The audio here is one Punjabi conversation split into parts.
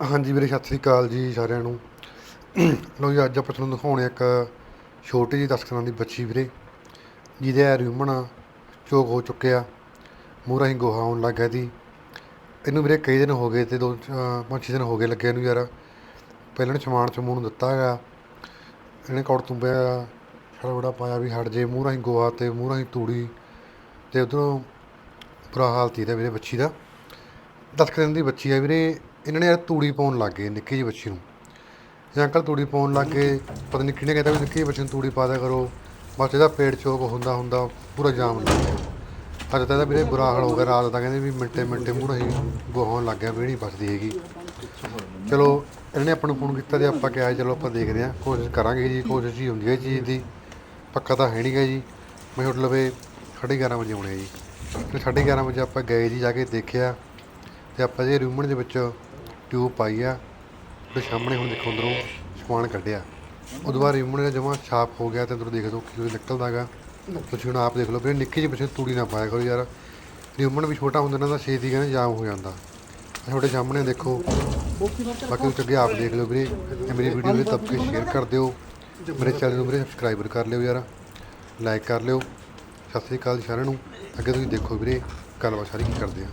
ਹਾਂਜੀ ਵੀਰੇ, ਸਤਿ ਸ੍ਰੀ ਅਕਾਲ ਜੀ ਸਾਰਿਆਂ ਨੂੰ। ਲੋ ਜੀ, ਅੱਜ ਆਪਾਂ ਤੁਹਾਨੂੰ ਦਿਖਾਉਣੇ ਇੱਕ ਛੋਟੀ ਜਿਹੀ 10 ਦਿਨਾਂ ਦੀ ਬੱਚੀ ਵੀਰੇ, ਜਿਹਦੇ ਆ ਰਿਊਮਣ ਚੋਕ ਹੋ ਚੁੱਕਿਆ ਮੂਹਰਾ ਹੀ ਗੋਹਾ ਆਉਣ ਲੱਗ ਗਿਆ ਸੀ ਇਹਨੂੰ ਵੀਰੇ ਕਈ ਦਿਨ ਹੋ ਗਏ ਤੇ ਦੋ ਪੰਜ ਛੇ ਦਿਨ ਹੋ ਗਏ ਲੱਗੇ ਇਹਨੂੰ ਯਾਰ। ਪਹਿਲਾਂ ਨੇ ਸਮਾਨ ਚਮੂਣ ਦਿੱਤਾ ਹੈਗਾ। ਇਹਨੇ ਕੌੜ ਤੁੰਬਿਆ ਸਾਰਾ ਬੜਾ ਪਾਇਆ ਵੀ ਹਟ ਜੇ ਮੂਹਰਾ ਹੀ ਗੋਹਾ ਤੇ ਮੂਹਰਾ ਹੀ ਤੂੜੀ ਤੇ ਉਧਰੋਂ ਬੁਰਾ ਹਾਲ ਤੀ ਦਾ ਵੀਰੇ, ਬੱਚੀ ਦਾ। ਦਸ ਕੁ ਦਿਨ ਦੀ ਬੱਚੀ ਆ ਵੀਰੇ ਇਹਨਾਂ ਨੇ ਯਾਰ ਤੂੜੀ ਪਾਉਣ ਲੱਗ ਗਏ ਨਿੱਕੀ ਜਿਹੀ ਬੱਚੀ ਨੂੰ। ਇਹ ਅੰਕਲ ਤੂੜੀ ਪਾਉਣ ਲੱਗ ਗਏ, ਪਤਾ ਨਹੀਂ ਕਿਹਨੇ ਕਹਿੰਦਾ ਵੀ ਨਿੱਕੀ ਜਿਹੀ ਬੱਚੀ ਨੂੰ ਤੂੜੀ ਪਾ ਦਿਆ ਕਰੋ। ਬਸ ਇਹਦਾ ਪੇਟ ਚੋਕ ਹੁੰਦਾ ਹੁੰਦਾ ਪੂਰਾ ਜਾਮ ਲੱਗ ਗਿਆ। ਅੱਜ ਤਾਂ ਇਹਦਾ ਵੀਰੇ ਬੁਰਾ ਹਾਲ ਹੋ ਗਿਆ, ਰਾਤ ਦਾ ਕਹਿੰਦੇ ਵੀ ਮਿੰਟੇ ਮਿੰਟੇ ਮੂਹਰੇ ਹੀ ਗੋਹਾਉਣ ਲੱਗ ਗਿਆ ਵੀ ਨਹੀਂ ਬਚਦੀ ਹੈਗੀ। ਚਲੋ, ਇਹਨਾਂ ਨੇ ਆਪਾਂ ਨੂੰ ਫੋਨ ਕੀਤਾ ਤੇ ਆਪਾਂ ਕਿਹਾ ਚਲੋ ਆਪਾਂ ਦੇਖਦੇ ਹਾਂ, ਕੋਸ਼ਿਸ਼ ਕਰਾਂਗੇ ਜੀ, ਕੋਸ਼ਿਸ਼ ਹੀ ਹੁੰਦੀ ਹੈ ਚੀਜ਼ ਦੀ। ਪੱਕਾ ਤਾਂ ਹੈ ਨਹੀਂਗਾ ਜੀ। ਮੈਂ ਹੋਟਲ ਲਵੇ ਸਾਢੇ ਗਿਆਰਾਂ ਵਜੇ ਆਉਣੇ ਆ ਜੀ। ਤੇ ਸਾਢੇ ਗਿਆਰਾਂ ਵਜੇ ਆਪਾਂ ਗਏ ਜੀ, ਜਾ ਕੇ ਦੇਖਿਆ। ਤੇ ਆਪਾਂ ਜੇ ਰੂਮਣ ਦੇ ਵਿੱਚ ਟਿਊਬ ਪਾਈ ਆ, ਤੇ ਸਾਹਮਣੇ ਹੁਣ ਦੇਖੋ ਅੰਦਰੋਂ ਸਮਾਨ ਕੱਢਿਆ। ਉਦੋਂ ਬਾਅਦ ਰੂਮਣ ਦਾ ਜਮਾ ਛਾਪ ਹੋ ਗਿਆ ਤੇ ਅੰਦਰੋਂ ਦੇਖ ਲਓ ਕੀ ਕੁਝ ਨਿਕਲਦਾਗਾ। ਤੁਸੀਂ ਹੁਣ ਆਪ ਦੇਖ ਲਓ ਵੀ ਨਿੱਕੀ ਜਿਹੀ ਪਿੱਛੇ ਤੂੜੀ ਨਾ ਪਾਇਆ ਕਰੋ ਯਾਰ। ਰੂਮਣ ਵੀ ਛੋਟਾ ਹੁੰਦਾ ਇਹਨਾਂ ਦਾ ਛੇਤੀ ਕਹਿੰਦੇ ਜਾਮ ਹੋ ਜਾਂਦਾ। ਤੁਹਾਡੇ ਸਾਹਮਣੇ ਦੇਖੋ, ਬਾਕੀ ਤੁਸੀਂ ਅੱਗੇ ਆਪ ਦੇਖ ਲਿਓ ਵੀਰੇ, ਇਹ ਮੇਰੀ ਵੀਡੀਓ ਨੂੰ ਦੱਬ ਕੇ ਸ਼ੇਅਰ ਕਰ ਦਿਓ। ਮੇਰੇ ਚੈਨਲ ਨੂੰ ਵੀਰੇ ਸਬਸਕ੍ਰਾਈਬਰ ਕਰ ਲਿਓ ਯਾਰ ਲਾਈਕ ਕਰ ਲਿਓ। ਸਤਿ ਸ੍ਰੀ ਅਕਾਲ ਸਾਰਿਆਂ ਨੂੰ। ਅੱਗੇ ਤੁਸੀਂ ਦੇਖੋ ਵੀਰੇ, ਗੱਲਬਾਤ ਸਾਰੀ ਕੀ ਕਰਦੇ ਆ।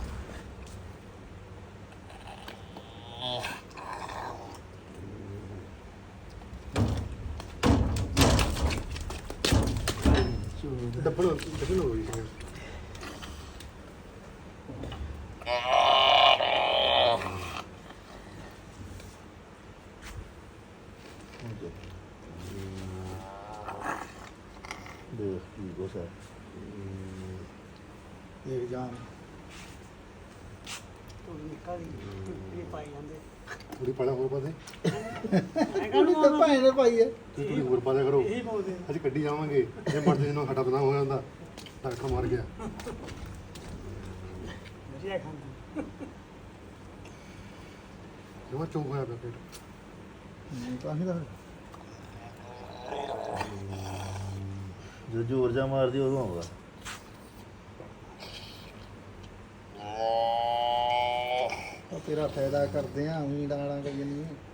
Ulan bütün oluyor. Được, gì có? ਕੁੜੀ ਤਾਂ ਭਾਂ ਨੇ ਪਾਈ ਹੈ। ਤੁਸੀਂ ਥੋੜੀ ਹੋਰ ਪਾ ਦਿਆ ਕਰੋ। ਅਸੀਂ ਕੱਢੀ ਜਾਵਾਂਗੇ। ਜੇ ਮਰਦੇ ਜਿਹਨੂੰ ਹਟਾ ਬਣਾ ਹੋ ਜਾਂਦਾ। ਡਾਕਟਰ ਮਾਰ ਗਿਆ। ਜਮਾ ਚੁੱਪ ਹੋਇਆ ਪਿਆ ਪੇਟ। ਤਾਂ ਹੀ ਤਾਂ ਜੋ ਜ਼ੋਰ ਜਾ ਮਾਰਦੀ ਉਦੋਂ ਆਉਂਦਾ। ਉਹ ਤੇਰਾ ਫਾਇਦਾ ਕਰਦੇ ਆ ਉਹੀ ਡਾਣਾ ਕਰੀ ਨਹੀਂ ਉਹ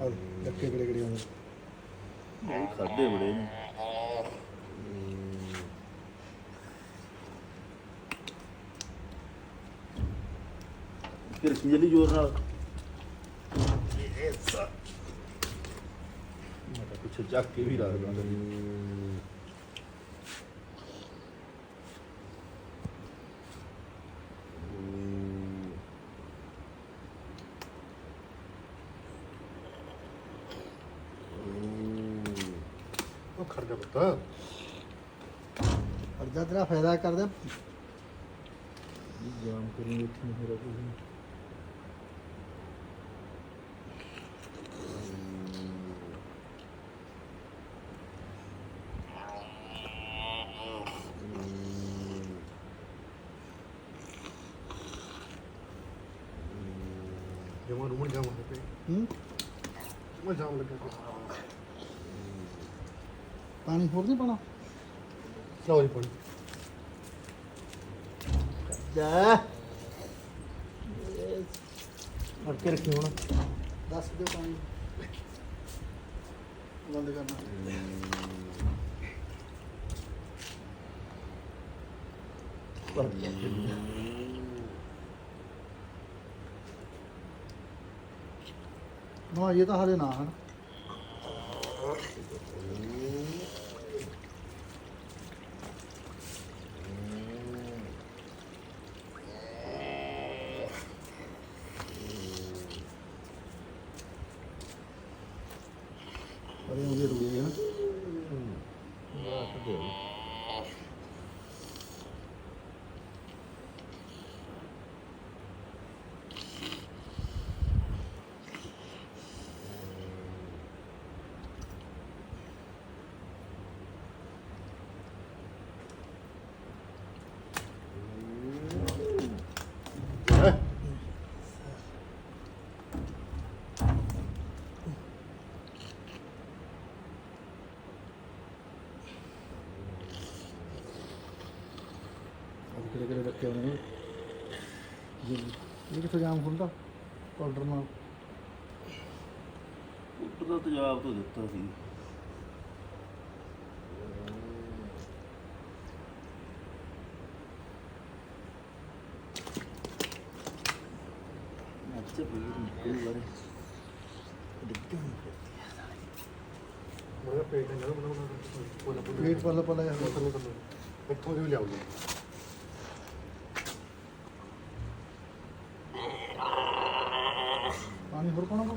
ਆ ਲੱਕੇ ਕਿਹੜੇ ਕਿਹੜੇ ਆਉਂਦੇ? ਇਹ ਖਾਦੇ ਬੜੇ ਨੇ। ਫਿਰ ਕੀ ਜਲੀ ਜ਼ੋਰ ਨਾਲ? ਮੈਂ ਤਾਂ ਕੁਛ ਚੱਕ ਕੇ ਵੀ ਰੱਖ ਦਾਂਗਾ ਜਾ ਪੁੱਤ ਅਰਜਾ ਤੇਰਾ ਫਾਇਦਾ ਕਰਦੇ। ਜਾਮ ਕਰੀ ਇੱਥੇ ਨਹੀਂ ਮੇਰਾ ਕੁਝ ਜਮਾ ਹੋ? ਹੂੰ ਜਮਾ ਪਿਆ ਪਾਣੀ ਹੋਰ ਨਹੀਂ ਪਾਣਾ ਲਓ ਜੀ ਪਾਣੀ। ਜਾ ਫੜ ਕੇ ਰੱਖੀ ਹੁਣ। ਦੱਸ ਦਿਓ ਪਾਣੀ। ਬੰਦ ਕਰਨਾ। ਨਾ, ਇਹ ਤਾਂ ਹਲੇ ਨਾ ਹਨ ਇਹ ਕਿੱਥੋਂ ਜਾਮ ਹੁੰਦਾ ਪਾਊਡਰ ਨਾਲ ਉੱਪਰ ਦਾ ਤੇਜ਼ਾਬ ਤੋਂ ਦਿੱਤਾ ਸੀ ਅੱਛਾ ਬਈ ਨਿਕਲ ਬਾਰੇ ਦਿੱਤੇ ਮੇਰਾ ਪੇਟ ਨਹੀਂ ਨਾ ਬਣਾ ਪੇਟ ਪੱਲਾ ਪੱਲਾ ਜਾਂਦਾ ਇੱਥੋਂ ਦੀ ਵੀ ਲਿਆਉਂਦੇ ਪਾਣੀ ਹੋਰ ਪਾਉਣਾ ਕੋ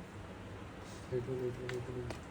Thank you.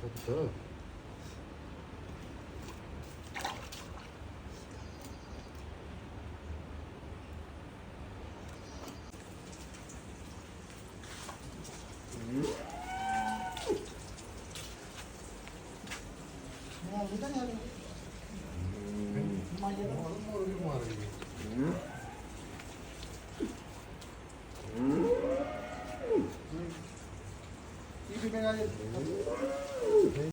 그렇죠. 좋다. 음.